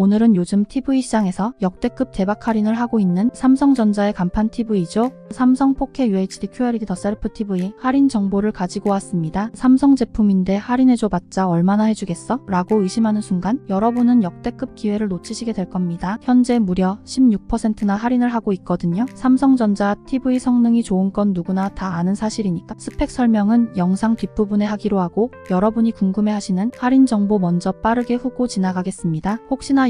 오늘은 요즘 TV 시장에서 역대급 대박 할인을 하고 있는 삼성전자의 간판 TV죠. 삼성 4K UHD QLED 더 셀프 TV 할인 정보를 가지고 왔습니다. 삼성 제품인데 할인해줘봤자 얼마나 해주겠어? 라고 의심하는 순간 여러분은 역대급 기회를 놓치시게 될 겁니다. 현재 무려 16%나 할인을 하고 있거든요. 삼성전자 TV 성능이 좋은 건 누구나 다 아는 사실이니까 스펙 설명은 영상 뒷부분에 하기로 하고 여러분이 궁금해하시는 할인 정보 먼저 빠르게 후고 지나가겠습니다. 혹시나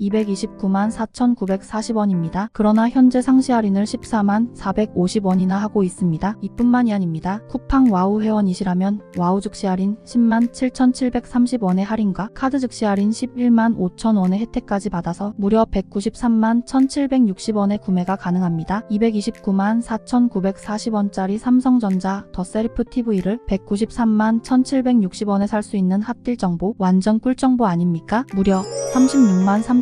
229만 4,940원입니다. 그러나 현재 상시 할인을 14만 450원이나 하고 있습니다. 이뿐만이 아닙니다. 쿠팡 와우 회원이시라면 와우 즉시 할인 10만 7,730원의 할인과 카드 즉시 할인 11만 5천원의 혜택까지 받아서 무려 193만 1,760원의 구매가 가능합니다. 229만 4,940원짜리 삼성전자 더 세리프 TV를 193만 1,760원에 살 수 있는 핫딜 정보 완전 꿀 정보 아닙니까? 무려 36만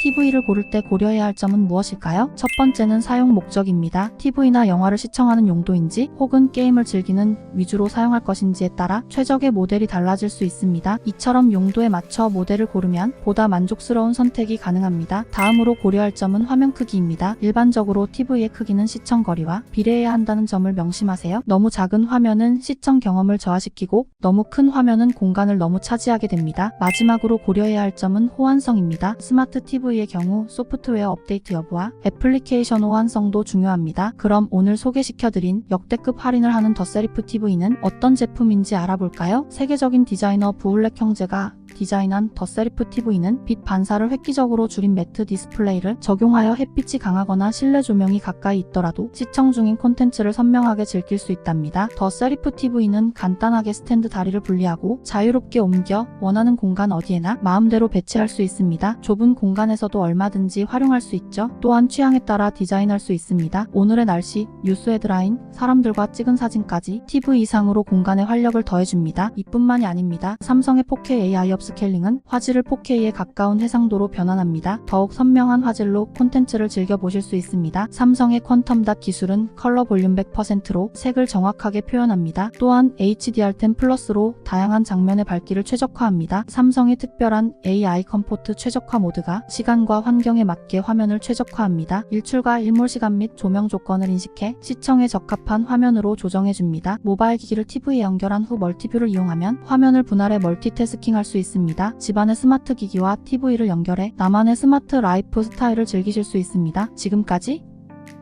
TV를 고를 때 고려해야 할 점은 무엇일까요? 첫 번째는 사용 목적입니다. TV나 영화를 시청하는 용도인지 혹은 게임을 즐기는 위주로 사용할 것인지에 따라 최적의 모델이 달라질 수 있습니다. 이처럼 용도에 맞춰 모델을 고르면 보다 만족스러운 선택이 가능합니다. 다음으로 고려할 점은 화면 크기입니다. 일반적으로 TV의 크기는 시청 거리와 비례해야 한다는 점을 명심하세요. 너무 작은 화면은 시청 경험을 저하시키고 너무 큰 화면은 공간을 너무 차지하게 됩니다. 마지막으로 고려해야 할 점은 호환성입니다. 스마트 TV의 경우 소프트웨어 업데이트 여부와 애플리케이션 호환성도 중요합니다. 그럼 오늘 소개시켜드린 역대급 할인을 하는 더 세리프 TV는 어떤 제품인지 알아볼까요? 세계적인 디자이너 부울렉 형제가 디자인한 더 세리프 TV는 빛 반사를 획기적으로 줄인 매트 디스플레이를 적용하여 햇빛이 강하거나 실내 조명이 가까이 있더라도 시청 중인 콘텐츠를 선명하게 즐길 수 있답니다. 더 세리프 TV는 간단하게 스탠드 다리를 분리하고 자유롭게 옮겨 원하는 공간 어디에나 마음대로 배치할 수 있습니다. 좁은 공간에서도 얼마든지 활용할 수 있죠. 또한 취향에 따라 디자인할 수 있습니다. 오늘의 날씨, 뉴스 헤드라인, 사람들과 찍은 사진까지 TV 이상으로 공간에 활력을 더해줍니다. 이뿐만이 아닙니다. 삼성의 4K AI 업 스케일링은 화질을 4K에 가까운 해상도로 변환합니다. 더욱 선명한 화질로 콘텐츠를 즐겨보실 수 있습니다. 삼성의 퀀텀 닷 기술은 컬러 볼륨 100%로 색을 정확하게 표현합니다. 또한 HDR10 플러스로 다양한 장면의 밝기를 최적화합니다. 삼성의 특별한 AI 컴포트 최적화 모드가 시간과 환경에 맞게 화면을 최적화합니다. 일출과 일몰 시간 및 조명 조건을 인식해 시청에 적합한 화면으로 조정해줍니다. 모바일 기기를 TV에 연결한 후 멀티뷰를 이용하면 화면을 분할해 멀티태스킹 할 수 있습니다. 집안의 스마트 기기와 TV를 연결해 나만의 스마트 라이프 스타일을 즐기실 수 있습니다. 지금까지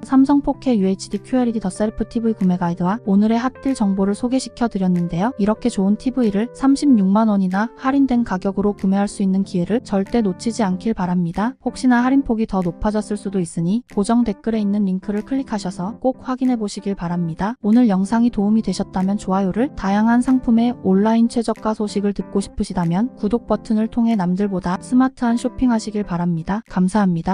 삼성 4K UHD QLED 더 셀프 TV 구매 가이드와 오늘의 핫딜 정보를 소개시켜 드렸는데요. 이렇게 좋은 TV를 36만원이나 할인된 가격으로 구매할 수 있는 기회를 절대 놓치지 않길 바랍니다. 혹시나 할인폭이 더 높아졌을 수도 있으니 고정 댓글에 있는 링크를 클릭하셔서 꼭 확인해 보시길 바랍니다. 오늘 영상이 도움이 되셨다면 좋아요를 다양한 상품의 온라인 최저가 소식을 듣고 싶으시다면 구독 버튼을 통해 남들보다 스마트한 쇼핑하시길 바랍니다. 감사합니다.